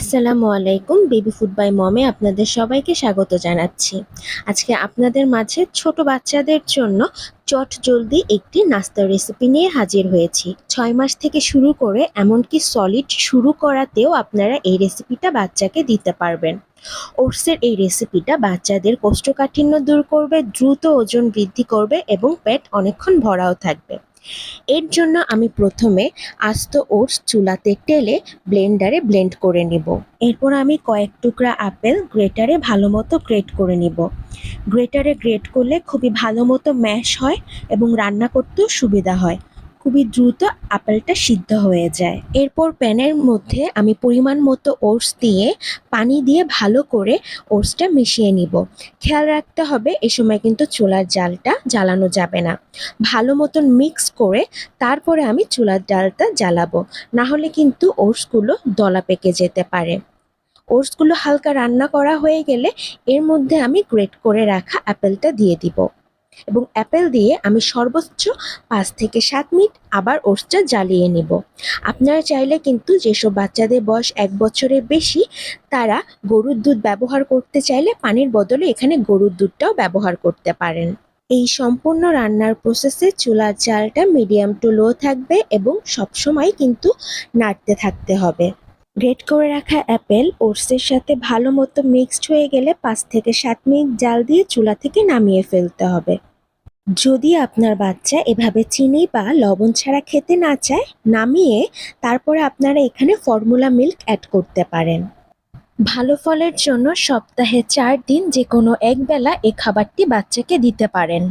আসসালামু আলাইকুম, baby food by মমে আপনাদের সবাইকে স্বাগত জানাচ্ছি। আজকে আপনাদের মাঝে ছোট বাচ্চাদের জন্য চট জলদি একটি নাস্তার রেসিপি নিয়ে হাজির হয়েছি। ছয় মাস থেকে শুরু করে এমনকি সলিড শুরু করাতেও আপনারা এই রেসিপিটা বাচ্চাকে দিতে পারবেন। ওটসের এই রেসিপিটা বাচ্চাদের কোষ্ঠকাঠিন্য দূর করবে, দ্রুত ওজন বৃদ্ধি করবে এবং পেট অনেকক্ষণ ভরাও থাকবে। এর জন্য আমি প্রথমে আস্ত ওটস চুলাতে টেলে ব্লেন্ডারে ব্লেন্ড করে নিব। এরপর আমি কয়েক টুকরা আপেল গ্রেটারে ভালো মতো গ্রেট করে নিব। গ্রেটারে গ্রেট করলে খুবই ভালো মতো ম্যাশ হয় এবং রান্না করতেও সুবিধা হয়। খুবই দ্রুত আপেলটা সিদ্ধ হয়ে যায়। এরপর প্যানের মধ্যে আমি পরিমাণ মতো ওটস দিয়ে পানি দিয়ে ভালো করে ওটসটা মিশিয়ে নিব। খেয়াল রাখতে হবে, এ সময় কিন্তু চুলার জালটা জ্বালানো যাবে না। ভালো মতন মিক্স করে তারপরে আমি চুলার ডালটা জ্বালাবো। না হলে কিন্তু ওটসগুলো দলা পেকে যেতে পারে। ওটসগুলো হালকা রান্না করা হয়ে গেলে এর মধ্যে আমি গ্রেট করে রাখা অ্যাপেলটা দিয়ে দিব। এবং অ্যাপেল দিয়ে আমি সর্বোচ্চ পাঁচ থেকে সাত মিনিট আবার ওটসটা জ্বালিয়ে নিব। আপনারা চাইলে কিন্তু যেসব বাচ্চাদের বয়স এক বছরের বেশি, তারা গরুর দুধ ব্যবহার করতে চাইলে পানির বদলে এখানে গরুর দুধটাও ব্যবহার করতে পারেন। এই সম্পূর্ণ রান্নার প্রসেসে চুলার জালটা মিডিয়াম টু লো থাকবে এবং সবসময় কিন্তু নাড়তে থাকতে হবে। গ্রেট করে রাখা অ্যাপেল ওটসের সাথে ভালো মতো মিক্সড হয়ে গেলে পাঁচ থেকে সাত মিনিট জাল দিয়ে চুলা থেকে নামিয়ে ফেলতে হবে। যদি আপনার বাচ্চা এভাবে চিনি বা লবণ ছাড়া খেতে না চায়, নামিয়ে তারপরে আপনারা এখানে ফর্মুলা মিল্ক অ্যাড করতে পারেন। ভালো ফলের জন্য সপ্তাহে চার দিন যে কোনো একবেলা এ খাবারটি বাচ্চাকে দিতে পারেন।